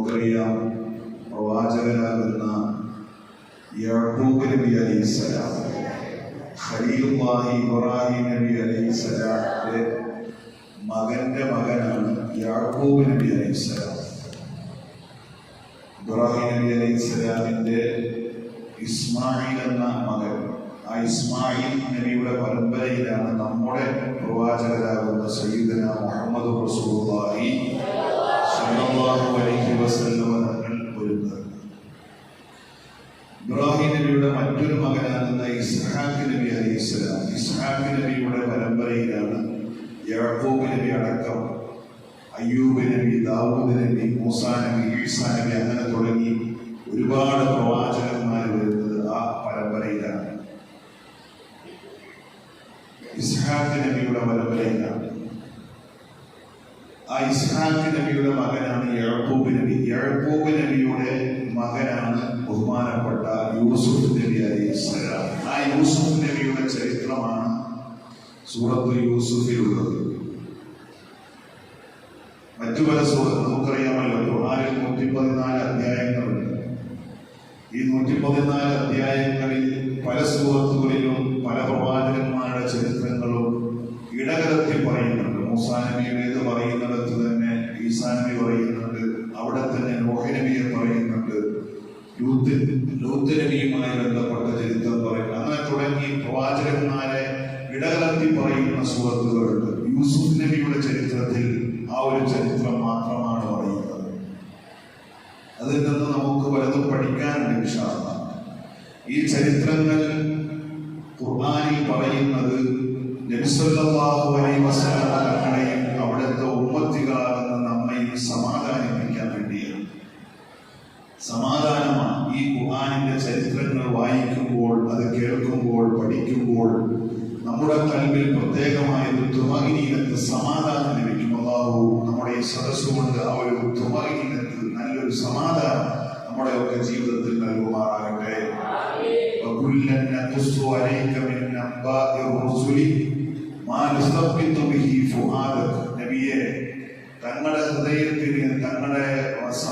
നമുക്കറിയാം പ്രവാചകനാകുന്ന യാക്കൂബ് നബി അലൈഹിസ്സലാം ഖലീലുല്ലാഹി ഇബ്രാഹിം നബി അലൈഹിസ്സലാമിന്റെ മകന്റെ മകനാണ് യാഹൂബ് നബി അലൈഹിസ്സലാം ഇബ്രാഹിം നബി അലൈഹിസ്സലാമിന്റെ ഇസ്മായിൽ എന്ന മകൻ ആ ഇസ്മായിൽ നബിയുടെ പരമ്പരയിലാണ് നമ്മുടെ പ്രവാചകരാകുന്ന സയ്യിദന മുഹമ്മദ് റസൂലുള്ളാഹി സല്ലല്ലാഹു അലൈഹി വസല്ലം തങ്ങൾ വരുന്നത് ഇബ്രാഹിം നബിയുടെ മറ്റൊരു മകനാകുന്ന ഇസ്ഹാഖ് നബി അലൈഹിസ്സലാം ഇസ്ഹാഖ് നബിയുടെ പരമ്പരയിലാണ് യാക്കൂബ് നബി അടക്കം അയ്യൂബ് നബി ദാവൂദ് നബി മൂസാ നബി ഈസാ നബി അങ്ങനെ തുടങ്ങി ഒരുപാട് പ്രവാചകന്മാർ വരുന്നത് ആ പരമ്പരയിലാണ്. ഇസ്ഹാഖ് നബിയുടെ പരമ്പരയിലാണ്. ഇസ്ഹാഖ് നബിയുടെ മകനാണ് യാക്കൂബ് നബി. യാക്കൂബ് നബിയുടെ മകനാണ് ബഹുമാനപ്പെട്ട യൂസുഫ് നബി അലി ആ യൂസുഫ് നബിയുടെ ചരിത്രമാണ് സൂറത്ത് യൂസുഫിലുള്ളത്. മറ്റു പല സൂറത്ത് നമുക്കറിയാമല്ലോ ഖുർആനിൽ നൂറ്റി പതിനാല് അധ്യായങ്ങളുണ്ട്. ഈ നൂറ്റി പതിനാല് അധ്യായങ്ങളിൽ പല സൂറത്തുകളിലും പല പ്രവാചകന്മാരുടെ ചരിത്രങ്ങളും ഇടകലർത്തി പറയുന്നുണ്ട് മൂസാ നബിയുടേത് പറയുന്നിടത്ത് തന്നെ ഈസാ നബി പറയുന്നുണ്ട് അവിടെ തന്നെ നോഹനബിയെ പറയുന്നുണ്ട്. ലൂത്ത് ലൂത്ത് നബിയുമായി ബന്ധപ്പെട്ട ചരിത്രം പറയുന്നു. അങ്ങനെ തുടങ്ങി പ്രവാചകന്മാരെ ഇടകലർത്തി പറയുന്ന സൂറത്തുകളുണ്ട് യൂസുഫ് നബിയുടെ ചരിത്രത്തിൽ ആ ഒരു ചരിത്രം മാത്രമാണ് പറയുന്നത്. അതിൽ നിന്ന് നമുക്ക് പലതും പഠിക്കാനുണ്ട് വിശ്വാസം ഈ ചരിത്രങ്ങൾ ഖുർആനിൽ പറയുന്നത് നബിസ്വല്ലാഹു അലൈഹി വസല്ലം ഖുർആാനിന്റെ ചരിത്രങ്ങൾ വായിക്കുമ്പോൾ അത് കേൾക്കുമ്പോൾ പഠിക്കുമ്പോൾ നമ്മുടെ കൽവിൽ പ്രത്യേകമായൊരു തുമകിനീനത്ത് സമാധാനം ലഭിക്കും. അള്ളാഹു നമ്മുടെ ഈ സദസ് കൊണ്ട് ആ ഒരു തുമകിനീനത്ത് നല്ലൊരു സമാധാനം നമ്മുടെ ഒക്കെ ജീവിതത്തിൽ നൽകുമാറാകട്ടെ. നബിയെ തങ്ങളുടെ ഹൃദയത്തിന് തങ്ങളുടെ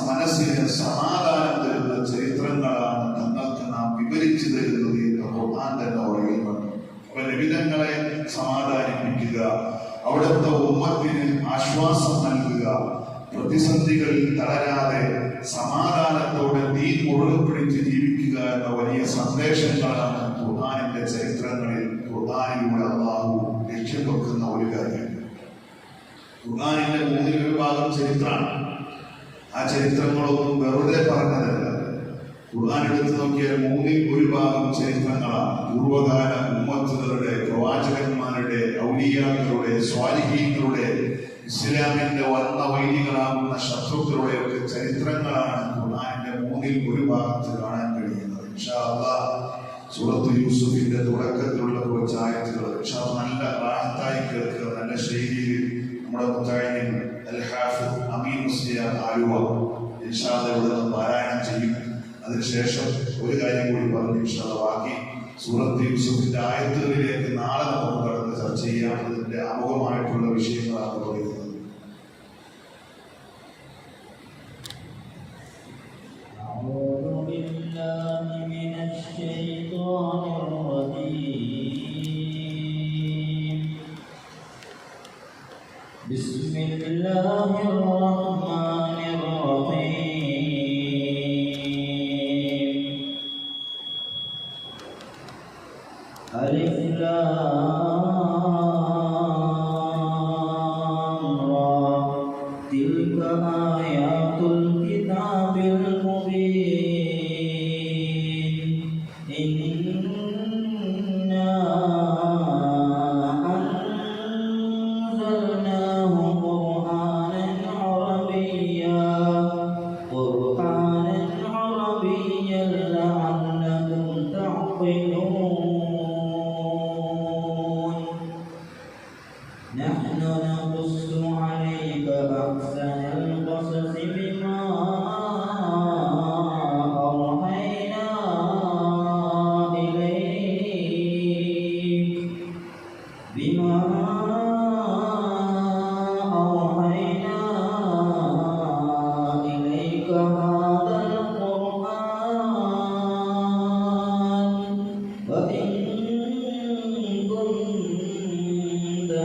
മനസ്സിന് സമാധാനം തരുന്ന ചരിത്രങ്ങളാണ് തങ്ങൾക്ക് നാം വിവരിച്ചു തരുന്നത് എന്ന് ഖുർആൻ തന്നെ പറയുന്നുണ്ട് അപ്പൊ ലഭിതങ്ങളെ സമാധാനിപ്പിക്കുക അവിടുത്തെ ഉമ്മത്തിന് ആശ്വാസം നൽകുക പ്രതിസന്ധികളിൽ തളരാതെ സമാധാനത്തോടെ നീ പിടിച്ച് ജീവിക്കുക എന്ന വലിയ സന്ദേശങ്ങളാണ് ഖുർആാനിന്റെ ചരിത്രങ്ങളിൽ ഖുർആാനിലൂടെ അള്ളാഹു ലക്ഷ്യം വെക്കുന്ന ഒരു കാര്യം. ഖുർആാനിന്റെ മൂന്നിൽ ഒരു ഭാഗം ചരിത്രമാണ്. ആ ചരിത്രങ്ങളൊന്നും വെറുതെ പറഞ്ഞതല്ല. ഖുർആൻ എടുത്തു നോക്കിയാൽ മൂന്നിൽ ഒരു ഭാഗം ചരിത്രങ്ങളാണ്. പൂർവകാല ഉമ്മത്തുകളുടെ പ്രവാചകന്മാരുടെ ഔലിയാക്കളുടെ സ്വാലിഹീങ്ങളുടെ ഇസ്ലാമിന്റെ വന്ന വൈദികളാകുന്ന ശത്രുക്കളുടെ ഒക്കെ ചരിത്രങ്ങളാണ് ഖുർആാനിന്റെ മൂന്നിൽ ഒരു ഭാഗത്ത് കാണാൻ കഴിയുന്നത്. സൂറത്ത് യൂസുഫിന്റെ തുടക്കത്തിലുള്ള കുറച്ച് ആയത്തുകൾ അല്ലാഹ് നല്ല റാഹത്തായി കേൾക്കുക. നല്ല ശൈലിയിൽ നമ്മുടെ മുത്താഴിൻ അൽ ഹാഫിദ് അമീൻ മുസ്ലിയ ആലുവ ഇൻഷാ അല്ലാഹ് ഇവിടെ പാരായണം ചെയ്യും അതിനുശേഷം ഒരു കാര്യം കൂടി പറഞ്ഞു ഇൻഷാ അല്ലാഹ് ബാക്കി സൂറത്ത് യൂസുഫിന്റെ ആയത്തുകളിലേക്ക് നാളെ നമുക്ക് കടന്ന് ചർച്ച ചെയ്യാം അതിന്റെ അമുഖമായിട്ടുള്ള വിഷയങ്ങളാണ് പറയുന്നത് أعوذ بالله من الشيطان الرجيم بسم الله الرحمن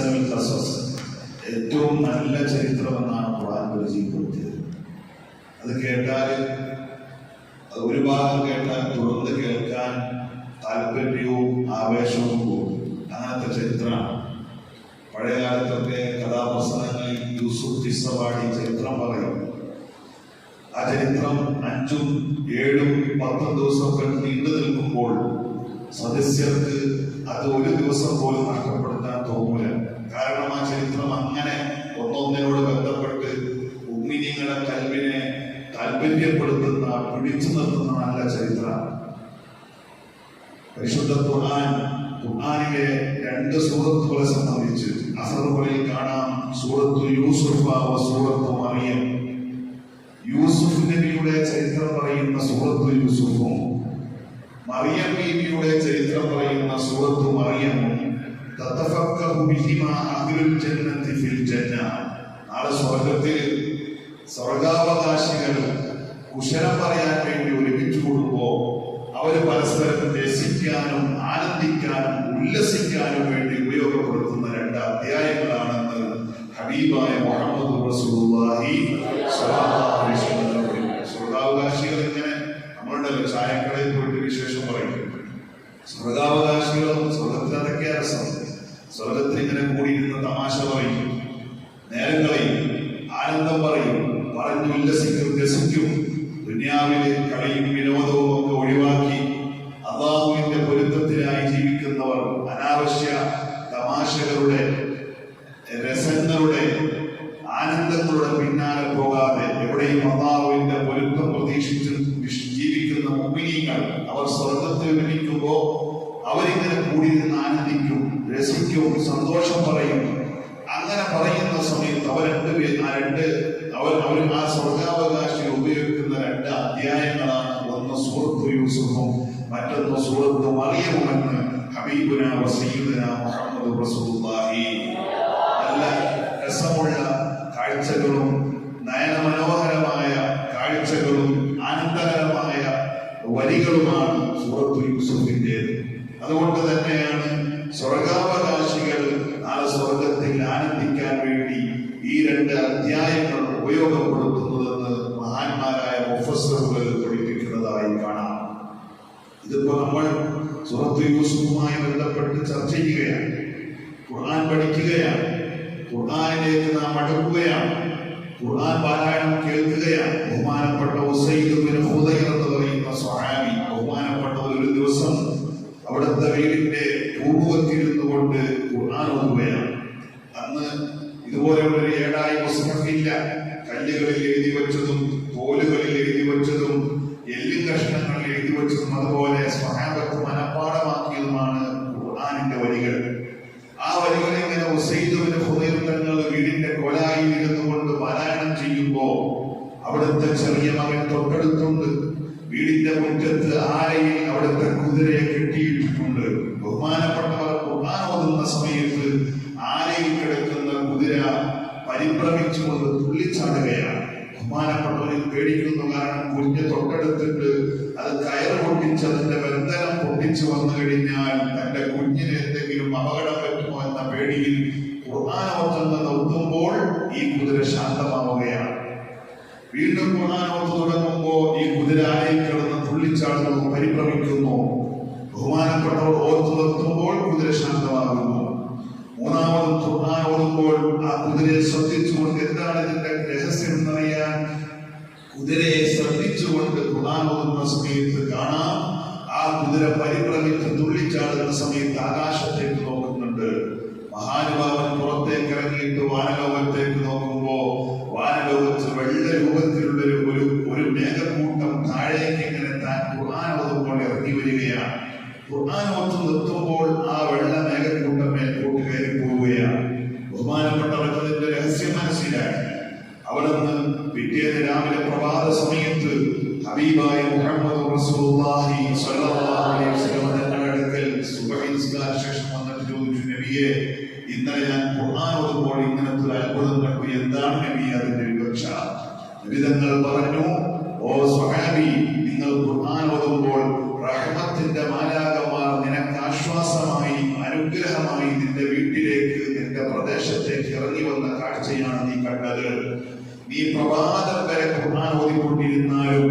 അഹ്സനുൽ ഖസസ് ഏറ്റവും നല്ല ചരിത്രമെന്നാണ് ഖുർആൻ പരിചയപ്പെടുത്തിയത്. അത് കേട്ടാൽ ഒരു ഭാഗം കേട്ടാൽ തുടർന്ന് കേൾക്കാൻ താല്പര്യവും ആവേശവും പോകും അങ്ങനത്തെ ചരിത്രമാണ്. പഴയ കാലത്തൊക്കെ കഥാപ്രസംഗങ്ങളിൽ യൂസുഫ് ചിസ്സവാടി ചരിത്രം പറയും. ആ ചരിത്രം അഞ്ചും ഏഴും പത്തും ദിവസമൊക്കെ നീണ്ടു നിൽക്കുമ്പോൾ സദസ്യർക്ക് അത് ഒരു ദിവസം പോലും നഷ്ടപ്പെടുത്താൻ തോന്നൂല. കാരണം ആ ചരിത്രം അങ്ങനെ ഒന്നൊന്നിനോട് ബന്ധപ്പെട്ട് ഉമ്മിനിങ്ങളെ കൽവിനെ താല്പര്യപ്പെടുത്തുന്ന പിടിച്ചു നിർത്തുന്ന നല്ല ചരിത്രമാണ് പരിശുദ്ധ ഖുർആൻ ഖുർആനിലെ രണ്ട് സൂറത്തുകളെ സംബന്ധിച്ച് അസറുകളിൽ കാണാം. സൂറത്തു യൂസുഫ സുഹൃത്തു മറിയം. യൂസുഫ് നബിയുടെ ചരിത്രം പറയുന്ന സൂറത്തു യൂസുഫും മറിയം ബീബിയുടെ ചരിത്രം പറയുന്ന സൂറത്തു മറിയമും നാളെ സ്വർഗത്തിൽ സ്വർഗാവകാശികൾ കുശലം പറയാൻ വേണ്ടി ഒരുമിച്ചു കൂടുമ്പോ ഉല്ലസിക്കും രസിക്കും ദുനിയാവിലെ കളിയും വിനോദവും ഒക്കെ ഒഴിവാക്കി അള്ളാഹുവിന്റെ പൊരുത്തത്തിനായി ജീവിക്കുന്നവർ അനാവശ്യ തമാശകളുടെ രസങ്ങളുടെ ആനന്ദങ്ങളുടെ പിന്നാലെ പോകാതെ എവിടെയും അള്ളാഹുവിന്റെ പൊരുത്തം പ്രതീക്ഷിച്ച് ജീവിക്കുന്ന മുമ്പിനീങ്ങൾ അവർ സ്വർഗത്തിൽ വിളിക്കുമ്പോ അവരിങ്ങനെ കൂടിയിരുന്ന് ആനന്ദിക്കും രസിക്കും സന്തോഷം പറയും. അങ്ങനെ പറയുന്ന സമയത്ത് അവർ രണ്ടുപേർ ആ രണ്ട് അവർ അവർ ആ സ്വർഗാവകാശം ഉപയോഗിക്കുന്ന രണ്ട് അധ്യായങ്ങളാണ്. ഒന്ന് സൂറത്ത് യൂസുഫും മറ്റൊന്ന് സൂറത്ത് മറിയവുമെന്ന് ഹബീബുന വസീദുന മുഹമ്മദ് റസൂലുള്ളാഹി. നല്ല രസമുള്ള കാഴ്ചകളും നയനമനോഹരമായ കാഴ്ചകളും ആനന്ദകരമായ വരികളുമാണ് സൂറത്ത് യൂസുഫിന്റെത്. അതുകൊണ്ട് തന്നെയാണ് സ്വർഗാവകാശികൾ ആ സ്വർഗത്തിൽ ആനന്ദിക്കാൻ വേണ്ടി ഈ രണ്ട് അധ്യായങ്ങൾ ഉപയോഗപ്പെടുത്തുന്നതെന്ന് മഹാന്മാരായ മുഫസ്സറുകൾ പഠിപ്പിക്കുന്നതായി കാണാം. ഇതിപ്പോ നമ്മൾ സുഹൃത്ത് യൂസുഫുമായി ബന്ധപ്പെട്ട് ചർച്ച ചെയ്യുകയാണ്. ഖുർആൻ പഠിക്കുകയാണ്. ഖുർആനിലേക്ക് നാം അടുക്കുകയാണ്. ഖുർആൻ പാരായണം കേൾക്കുകയാണ്. ബഹുമാനപ്പെട്ട ഉസൈദ് ബിൻ ഹുദൈർ എന്ന് പറയുന്ന സ്വഹാബി ബഹുമാനപ്പെട്ട ഒരു ദിവസം അവിടുത്തെ വീടിന്റെ പൂർവത്തിരുന്നു കൊണ്ട് ഖുർആൻ ഓതുകയാണ്. അന്ന് ഇതുപോലെയുള്ള ഒരു ഏടായി പുസ്തകമില്ല കല്ലുകളിൽ എഴുതി വച്ചതും തോലുകളിൽ എഴുതി വച്ചതും എല്ലും കഷ്ണങ്ങളിൽ എഴുതി വച്ചതും അതുപോലെ സ്വഹാബത്ത് മനഃപ്പാടമാക്കിയതുമാണ് ഖുർആാനിന്റെ വരികൾ. ആ വരികൾ ഇങ്ങനെ ഉസൈദുവിന് ഹുദൈർ വീടിന്റെ കൊലായി ഇരുന്നു കൊണ്ട് പാരായണം ചെയ്യുമ്പോ അവിടുത്തെ ചെറിയ മകൻ തൊട്ടടുത്തുണ്ട്. വീടിന്റെ മുറ്റത്ത് ആരെയും അവിടുത്തെ കുതിരയെ കെട്ടിയിട്ടിട്ടുണ്ട്. ബഹുമാനപ്പെട്ടവർ പരിഭ്രമിച്ചുകൊണ്ട് തുള്ളിച്ചാടുകയാണ്. ബഹുമാനപ്പെട്ടവരിൽ പേടിക്കുന്നു കാരണം കുഞ്ഞ് തൊട്ടടുത്തിട്ട് അത് കയറ് പൊട്ടിച്ച് അതിന്റെ ബന്ധനം പൊട്ടിച്ചു വന്നു കഴിഞ്ഞാൽ തന്റെ കുഞ്ഞിന് എന്തെങ്കിലും അപകടം പറ്റുമോ എന്ന പേടിയിൽ ഖുർആാനോത്തെന്ന് നിർത്തുമ്പോൾ ഈ കുതിര ശാന്തമാവുകയാണ്. വീണ്ടും ഖുർആാനോത്ത് തുടങ്ങുമ്പോൾ ഈ കുതിര ആരയിൽ കിടന്ന് തുള്ളിച്ചാടുന്നു പരിഭ്രമിക്കുന്നു. ബഹുമാനപ്പെട്ടവർ ഓർത്തു നിർത്തുമ്പോൾ കുതിര ശാന്തമാകുന്നു. മൂന്നാമതും ഖുർആൻ ഓടുമ്പോൾ ആ കുതിരയെ ശ്രദ്ധിച്ചുകൊണ്ട് എന്താണ് ഇതിന്റെ രഹസ്യം എന്നറിയാൻ? കുതിരയെ ശ്രദ്ധിച്ചുകൊണ്ട് ഖുർആൻ ഓടുന്ന സമയത്ത് കാണാം. ആ കുതിര പരിഭ്രമിച്ച് തുള്ളിച്ചാടുന്ന സമയത്ത് ആകാശത്തേക്ക് നോക്കുന്നുണ്ട്. മഹാനുഭാവൻ പുറത്തേക്ക് ഇറങ്ങിയിട്ട് വാനലോകത്തേക്ക് നോക്കുമ്പോ വാനലോകത്ത് വെള്ള രൂപത്തിലുള്ള ഒരു ഒരു മേഘക്കൂട്ടം താഴേക്ക് ഇങ്ങനെ താൻ ഖുർആൻ ഓതുമ്പോൾ ഇറങ്ങി വരികയാണ്. ഖുർആൻ നിർത്തുമ്പോൾ ആ ശേഷം വന്നിട്ട് ചോദിച്ചു നബിയെ ഇന്നലെ ഞാൻ ഖുർആൻ ഓതുമ്പോൾ ഇങ്ങനത്തെ ഒരു അത്ഭുതം കണ്ടു. എന്താണ് നബി അതിന്റെ വിവക്ഷ? നബിതങ്ങൾ പറഞ്ഞു ഓ സ്വഹാബി നിങ്ങൾ ഖുർആൻ ഓതുമ്പോൾ റഹ്മത്തിന്റെ മാലാകമാർ നിനക്ക് ആശ്വാസമായി അനുഗ്രഹമായി നിന്റെ വീട്ടിലേക്ക് നിന്റെ പ്രദേശത്തേക്ക് ഇറങ്ങി വന്ന കാഴ്ചയാണ് നീ കണ്ടത്. നീ പ്രഭാതം വരെ ഖുർആൻ ഓതിക്കൊണ്ടിരുന്നാലും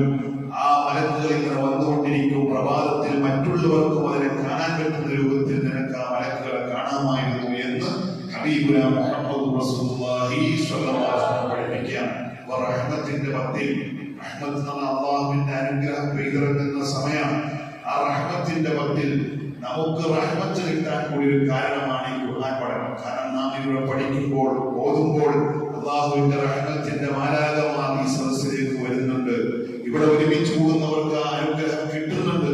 ആ മലക്കുകൾ ഇങ്ങനെ വന്നുകൊണ്ടിരിക്കും. പ്രഭാതത്തിൽ മറ്റുള്ളവർക്കും അതിനെ കാണാൻ പറ്റുന്ന രൂപത്തിൽ നിനക്ക് ആ മലക്കുകളെ കാണാമായിരുന്നു എന്ന് ഹബീബുന മുഹമ്മദ് റസൂലുള്ളാഹി സ്വല്ലല്ലാഹു അലൈഹി വസല്ലം പഠിപ്പിക്കുകയാണ് അപ്പോൾ റഹ്മത്തിന്റെ പത്തിൽ റഹ്മത്ത് എന്ന അള്ളാഹുവിന്റെ അനുഗ്രഹം പെയ്തിറങ്ങുന്ന സമയമാണ് ആ റഹ്മത്തിന്റെ പത്തിൽ നമുക്ക് റഹ്മത്ത് കിട്ടാൻ കൂടി ഒരു കാരണമാണ് ഈ ഖുർആൻ പഠനം. കാരണം നാം ഇവിടെ പഠിക്കുമ്പോൾ ഓതുമ്പോൾ അള്ളാഹുവിന്റെ റഹ്മത്തിന്റെ മാലാകമാർ ഈ സദസ്സിലേക്ക് വരുന്നുണ്ട്. ഇവിടെ ഒരുമിച്ച് കൂടുന്നവർക്ക് ആ അനുഗ്രഹം കിട്ടുന്നുണ്ട്.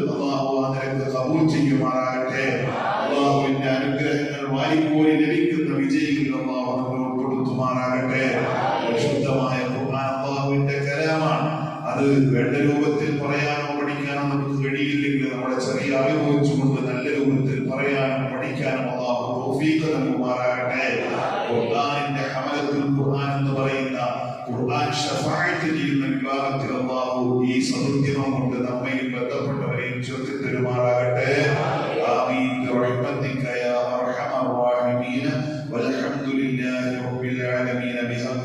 വേണ്ട രൂപത്തിൽ പറയാനോ പഠിക്കാനോ നമുക്ക് കഴിയില്ലെങ്കിൽ നമ്മുടെ ചെറിയ അറിവ് വെച്ചുകൊണ്ട് നല്ല രൂപത്തിൽ പറയാനും പഠിക്കാനും അള്ളാഹു തൗഫീഖ് നൽകുമാറാകട്ടെ. ഖുർആനിന്റെ ഹമലത്തുൽ ഖുർആൻ എന്ന് പറയുന്ന ഖുർആൻ ഷഫാഅത്ത് ചെയ്യുന്ന വിഭാഗത്തിൽ അള്ളാഹു ഈ സദുദ്യമം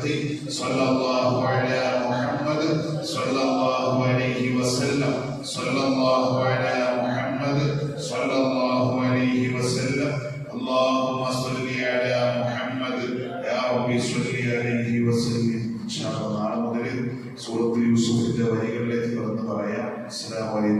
العالمين بحقه صلى الله على محمد صلى الله عليه وسلم صلى الله على محمد صلى الله عليه وسلم اللهم صل على محمد يا رب صل عليه وسلم إن شاء الله നാളെ മുതൽ സൂറത്ത് യൂസുഫിന്റെ വരികളിലേക്ക് കടന്ന് പറയാം അസ്സലാമു അലൈക്കും വറഹ്മത്തുള്ളാഹി വബറകാതുഹു